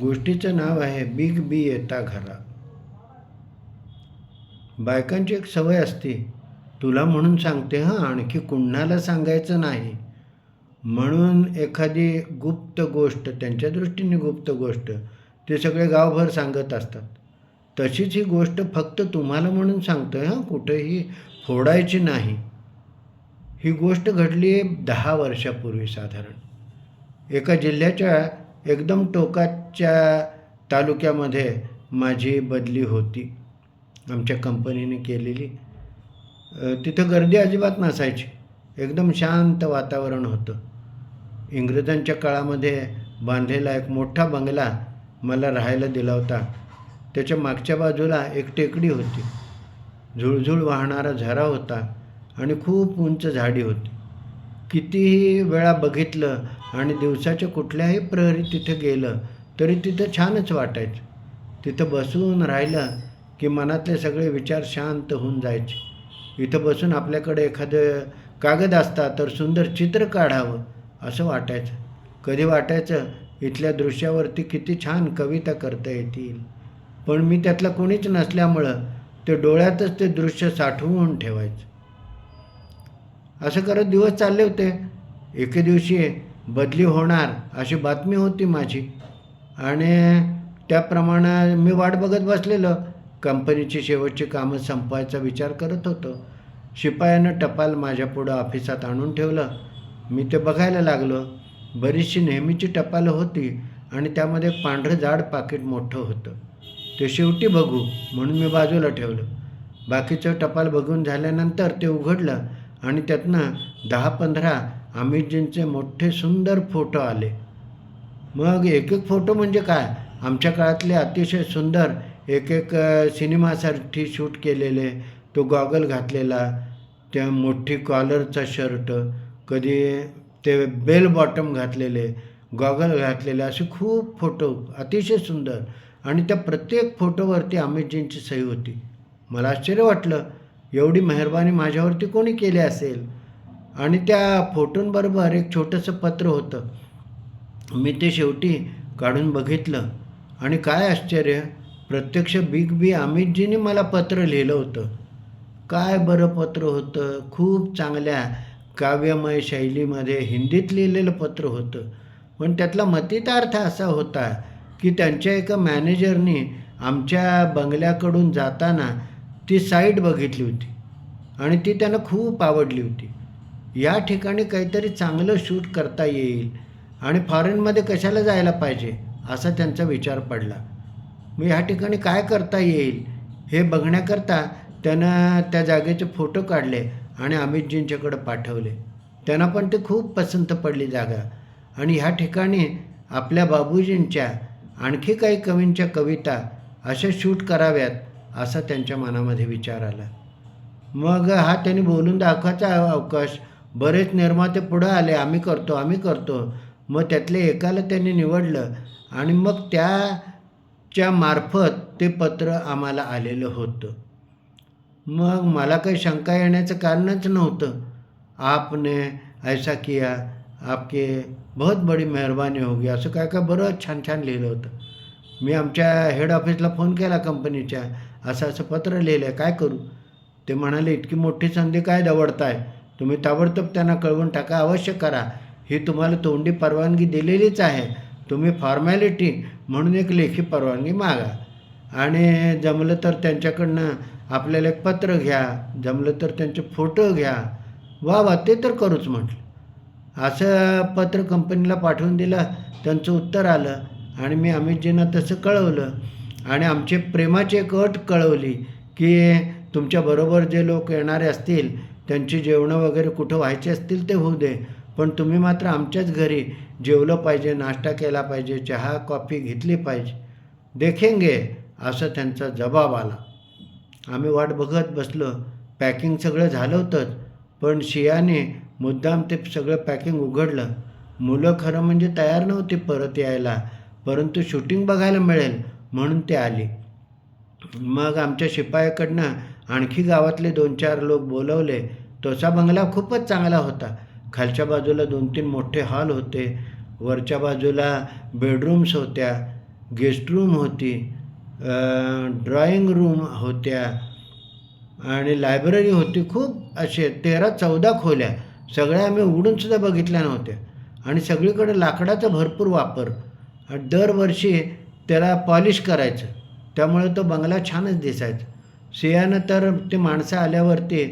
गोष्टीचं नाव आहे बिग बी येता घरा. बायकांची एक सवय असते. तुला म्हणून सांगते हां आणखी कुणाला सांगायचं नाही. म्हणून एखादी गुप्त गोष्ट त्यांच्या दृष्टीने गुप्त गोष्ट ते सगळे गावभर सांगत असतात. तशीच ही गोष्ट फक्त तुम्हाला म्हणून सांगतो हां कुठेही फोडायची नाही. ही गोष्ट घडली आहे दहा वर्षापूर्वी साधारण. एका जिल्ह्याच्या एकदम टोकाच्या तालुक्यामध्ये माझी बदली होती. आमच्या कंपनीने केलेली. तिथं गर्दी अजिबात नसायची. एकदम शांत वातावरण होतं. इंग्रजांच्या काळामध्ये बांधलेला एक मोठा बंगला मला राहायला दिला होता. त्याच्या मागच्या बाजूला एक टेकडी होती. झुळझुळ वाहणारा झरा होता आणि खूप उंच झाडी होती. कितीही वेळा बघितलं आणि दिवसाच्या कुठल्याही प्रहरी तिथे गेलं तरी तिथं छानच वाटायचं. तिथं बसून राहिलं की मनातले सगळे विचार शांत होऊन जायचे. इथं बसून आपल्याकडे एखादं कागद असता तर सुंदर चित्र काढावं असं वाटायचं. कधी वाटायचं इथल्या दृश्यावरती किती छान कविता करता येतील. पण मी त्यातलं कोणीच नसल्यामुळं ते डोळ्यातच ते दृश्य साठवून ठेवायचं. असं करत दिवस चालले होते. एके दिवशी बदली होणार अशी बातमी होती माझी. आणि त्याप्रमाणे मी वाट बघत बसलेलं. कंपनीची शेवटची कामं संपवायचा विचार करत होतो. शिपायानं टपाल माझ्या पुढं ऑफिसात आणून ठेवलं. मी ते बघायला लागलो. बरीचशी नेहमीची टपालं होती आणि त्यामध्ये पांढरं जाड पाकिट मोठं होतं. ते शेवटी बघू म्हणून मी बाजूला ठेवलं. बाकीचं टपाल बघून झाल्यानंतर ते उघडलं. आणि त्यातनं दहा पंधरा अमितजींचे मोठे सुंदर फोटो आले. मग एक एक फोटो म्हणजे काय? आमच्या काळातले अतिशय सुंदर एक एक सिनेमासाठी शूट केलेले तो गॉगल घातलेला त्या मोठी कॉलरचा शर्ट कधी ते बेल बॉटम घातलेले गॉगल घातलेले असे खूप फोटो अतिशय सुंदर. आणि त्या प्रत्येक फोटोवरती अमितजींची सही होती. मला आश्चर्य वाटलं. एवढी मेहरबानी माझ्यावरती कोणी केली असेल? आणि त्या फोटोंबरोबर एक छोटंसं पत्र होतं. मी ते शेवटी काढून बघितलं. आणि काय आश्चर्य प्रत्यक्ष बिग बी अमितजीने मला पत्र लिहिलं होतं. काय बरं पत्र होतं? खूप चांगल्या काव्यमय शैलीमध्ये हिंदीत लिहिलेलं पत्र होतं. पण त्यातला मतितार्थ असा होता की त्यांच्या एका मॅनेजरनी आमच्या बंगल्याकडून जाताना ती साईट बघितली होती. आणि ती त्यांना खूप आवडली होती. या ठिकाणी काहीतरी चांगलं शूट करता येईल आणि फॉरेनमध्ये कशाला जायला पाहिजे असा त्यांचा विचार पडला. मग ह्या ठिकाणी काय करता येईल हे बघण्याकरता त्यानं त्या जागेचे फोटो काढले आणि अमितजींच्याकडे पाठवले. त्यांना पण ते खूप पसंत पडली जागा. आणि ह्या ठिकाणी आपल्या बाबूजींच्या आणखी काही कवींच्या कविता अशा शूट कराव्यात असा त्यांच्या मनामध्ये विचार आला. मग हा त्यांनी बोलून दाखवायचा अवकाश. बरेच निर्माते पुढं आले. आम्ही करतो आम्ही करतो. मग त्यातले एकाला त्यांनी निवडलं आणि मग त्याच्या मार्फत ते पत्र आम्हाला आलेलं होतं. मग मला काही शंका येण्याचं कारणच नव्हतं. आपने ऐसा किया. आपके बहुत बड़ी मेहरबानी होगी. असं काय काय बरंच छान छान लिहिलं होतं. मी आमच्या हेड ऑफिसला फोन केला कंपनीच्या असं असं पत्र लिहिलं आहे काय करू? ते म्हणाले इतकी मोठी संधी काय दवडताय? तुम्ही ताबडतोब त्यांना कळवून टाका अवश्य करा. ही तुम्हाला तोंडी परवानगी दिलेलीच आहे. तुम्ही फॉर्मॅलिटी म्हणून एक लेखी परवानगी मागा. आणि जमलं तर त्यांच्याकडनं आपल्याला एक पत्र घ्या. जमलं तर त्यांचे फोटो घ्या. वा वा ते तर करूच म्हटलं. असं पत्र कंपनीला पाठवून दिलं. त्यांचं उत्तर आलं आणि मी अमितजींना तसं कळवलं. आणि आमचे प्रेमाची एक अट कळवली की तुमच्याबरोबर जे लोक येणारे असतील त्यांची जेवणं वगैरे कुठं व्हायची असतील ते होऊ दे. पण तुम्ही मात्र आमच्याच घरी जेवलं पाहिजे नाश्ता केला पाहिजे चहा कॉफी घेतली पाहिजे. देखेंगे असं त्यांचा जबाब आला. आम्ही वाट बघत बसलो. पॅकिंग सगळं झालं होतंच पण शियाने मुद्दाम ते सगळं पॅकिंग उघडलं. मुलं खरं म्हणजे तयार नव्हती परत यायला परंतु शूटिंग बघायला मिळेल म्हणून ते आली. मग आमच्या शिपायाकडनं आणखी गावातले दोन चार लोक बोलवले तोचा बंगला खूपच चांगला होता. खालच्या बाजूला दोन तीन मोठे हॉल होते वरच्या बाजूला बेडरूम्स होत्या गेस्ट रूम होती ड्रॉइंग रूम होत्या आणि लायब्ररी होती खूप असे तेरा चौदा खोल्या. सगळ्या आम्ही उघडूनसुद्धा बघितल्या नव्हत्या आणि सगळीकडे लाकडाचा भरपूर वापर. दरवर्षी त्याला पॉलिश करायचं. त्यामुळे तो बंगला छानच दिसायचा. सियानं तर ते माणसं आल्यावरती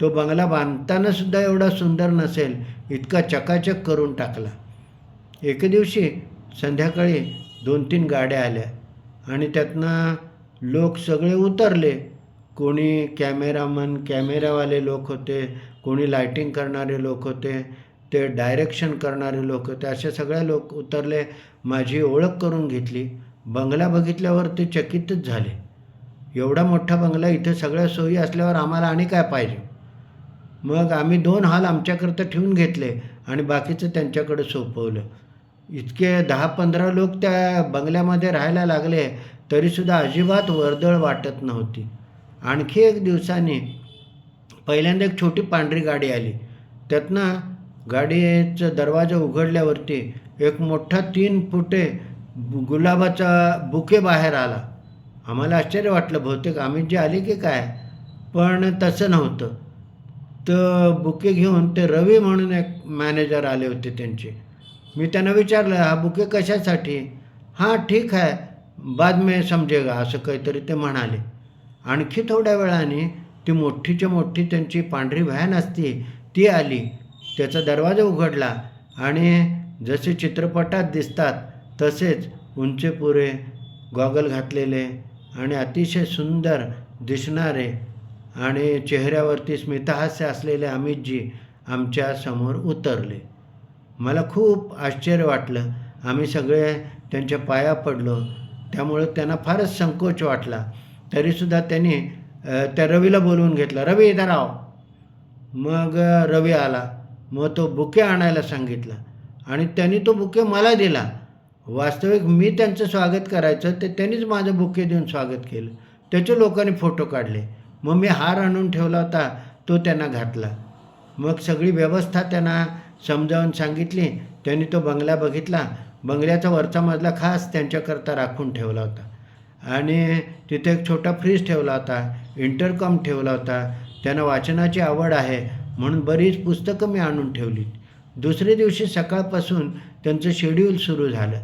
तो बंगला बांधतानासुद्धा एवढा सुंदर नसेल इतका चकाचक करून टाकला. एके दिवशी संध्याकाळी दोन तीन गाड्या आल्या आणि त्यातनं लोक सगळे उतरले. कोणी कॅमेरामन कॅमेरावाले लोक होते कोणी लायटिंग करणारे लोक होते ते डायरेक्शन करणारे लोक होते असे सगळे लोक उतरले. माझी ओळख करून घेतली. बंगला बघितल्यावर ते चकितच झाले. एवढा मोठा बंगला इथं सगळ्या सोयी असल्यावर आम्हाला आणि काय पाहिजे? मग आम्ही दोन हाल आमच्याकरता ठेवून घेतले आणि बाकीचं त्यांच्याकडे सोपवलं. इतके दहा पंधरा लोक त्या बंगल्यामध्ये राहायला लागले तरीसुद्धा अजिबात वर्दळ वाटत नव्हती. आणखी एक दिवसांनी पहिल्यांदा एक छोटी पांढरी गाडी आली. त्यातनं गाडीचा दरवाजा उघडल्यावरती एक मोठा तीन फुटे गुलाबाचा बुके बाहेर आला. आम्हाला आश्चर्य वाटलं बहुतेक आम्ही जे आली की काय? पण तसं नव्हतं. तर बुके घेऊन ते रवी म्हणून एक मॅनेजर आले होते त्यांचे. मी त्यांना विचारलं हा बुके कशासाठी? हां ठीक आहे बाद में समजेगा असं काहीतरी ते म्हणाले. आणखी थोड्या वेळाने ती मोठीच्या मोठी त्यांची पांढरी व्हॅन असती ती आली. त्याचा दरवाजा उघडला आणि जसे चित्रपटात दिसतात तसेच उंचेपुरे गॉगल घातलेले आणि अतिशय सुंदर दिसणारे आणि चेहऱ्यावरती स्मितहास्य असलेले अमितजी आमच्यासमोर उतरले. मला खूप आश्चर्य वाटलं. आम्ही सगळे त्यांच्या पाया पडलो. त्यामुळं त्यांना फारच संकोच वाटला. तरीसुद्धा त्यांनी त्या रवीला बोलवून घेतलं रवी इथं राव. मग रवी आला. मग तो बुके आणायला सांगितला आणि त्यांनी तो बुके मला दिला. वास्तविक मी त्यांचं स्वागत करायचं ते त्यांनीच माझं बुके देऊन स्वागत केलं. त्याचे लोकांनी फोटो काढले. मग मी हार आणून ठेवला होता तो त्यांना घातला. मग सगळी व्यवस्था त्यांना समजावून सांगितली. त्यांनी तो बंगला बघितला. बंगल्याचा वरचा मजला खास त्यांच्याकरता राखून ठेवला होता. आणि तिथे एक छोटा फ्रीज ठेवला होता इंटरकॉम ठेवला होता. त्यांना वाचनाची आवड आहे म्हणून बरीच पुस्तकं मी आणून ठेवली दुसऱ्या दिवशी सकाळपासून त्यांचं शेड्यूल सुरू झालं.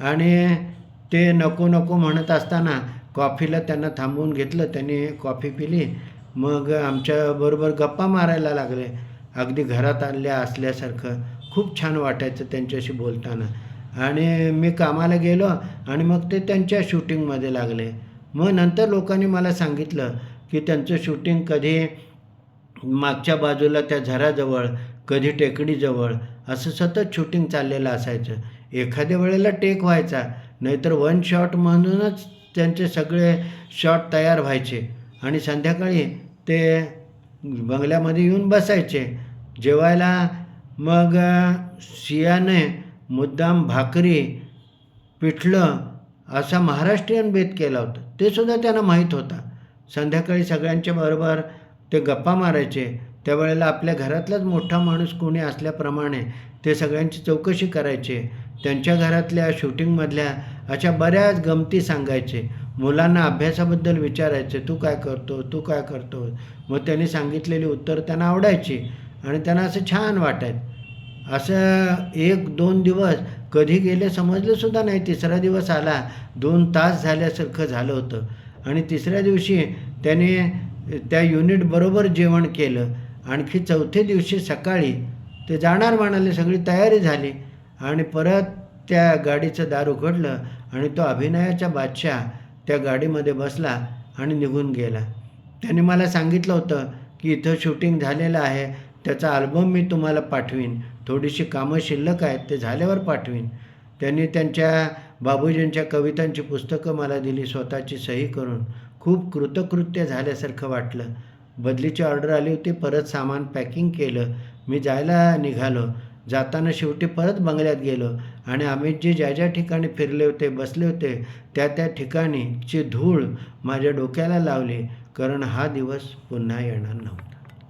आणि ते नको नको म्हणत असताना कॉफीला त्यांना थांबवून घेतलं त्यांनी कॉफी पिली. मग आमच्याबरोबर गप्पा मारायला लागले. अगदी घरात आल्या असल्यासारखं खूप छान वाटायचं त्यांच्याशी बोलताना. आणि मी कामाला गेलो आणि मग ते त्यांच्या शूटिंगमध्ये लागले. मग नंतर लोकांनी मला सांगितलं की त्यांचं शूटिंग कधी मागच्या बाजूला त्या झराजवळ कधी टेकडीजवळ असं सतत शूटिंग चाललेलं असायचं. एखाद्या वेळेला टेक व्हायचा. नाहीतर वन शॉट म्हणूनच त्यांचे सगळे शॉट तयार व्हायचे. आणि संध्याकाळी ते बंगल्यामध्ये येऊन बसायचे. जेवायला मग सियाने मुद्दाम भाकरी पिठलं असा महाराष्ट्रीयन बेत केला होता. ते सुद्धा त्यांना माहीत होता. संध्याकाळी सगळ्यांच्या बरोबर ते गप्पा मारायचे. त्यावेळेला आपल्या घरातलाच मोठा माणूस कोणी असल्याप्रमाणे ते सगळ्यांची चौकशी करायचे. त्यांच्या घरातल्या शूटिंगमधल्या अशा बऱ्याच गमती सांगायचे. मुलांना अभ्यासाबद्दल विचारायचे तू काय करतो तू काय करतो मग त्यांनी सांगितलेली उत्तर त्यांना आवडायची आणि त्यांना असं छान वाटायचं. असं एक दोन दिवस कधी गेले समजलंसुद्धा नाही. तिसरा दिवस आला दोन तास झाल्यासारखं झालं होतं. आणि तिसऱ्या दिवशी त्याने त्या युनिटबरोबर जेवण केलं. आणखी चौथ्या दिवशी सकाळी ते जाणार म्हणाले सगळी तयारी झाली. आणि परत त्या गाडीचं दार उघडलं आणि तो अभिनयाचा बादशाह त्या गाडीमध्ये बसला आणि निघून गेला. त्याने मला सांगितलं होतं की इथं शूटिंग झालेलं आहे त्याचा अल्बम मी तुम्हाला पाठवीन. थोडीशी कामं शिल्लक आहेत ते झाल्यावर पाठवीन. त्यांनी त्यांच्या बाबूजींच्या कवितांची पुस्तकं मला दिली स्वतःची सही करून. खूप कृतकृत्य झाल्यासारखं वाटलं. बदलीची ऑर्डर आली होती परत सामान पॅकिंग केलं. मी जायला निघालो. जाताना शेवटी परत बंगल्यात गेलो. आणि अमितजी ज्या ज्या ठिकाणी फिरले होते बसले होते त्या त्या ठिकाणीची धूळ माझ्या डोक्याला लावली. कारण हा दिवस पुन्हा येणार नव्हता.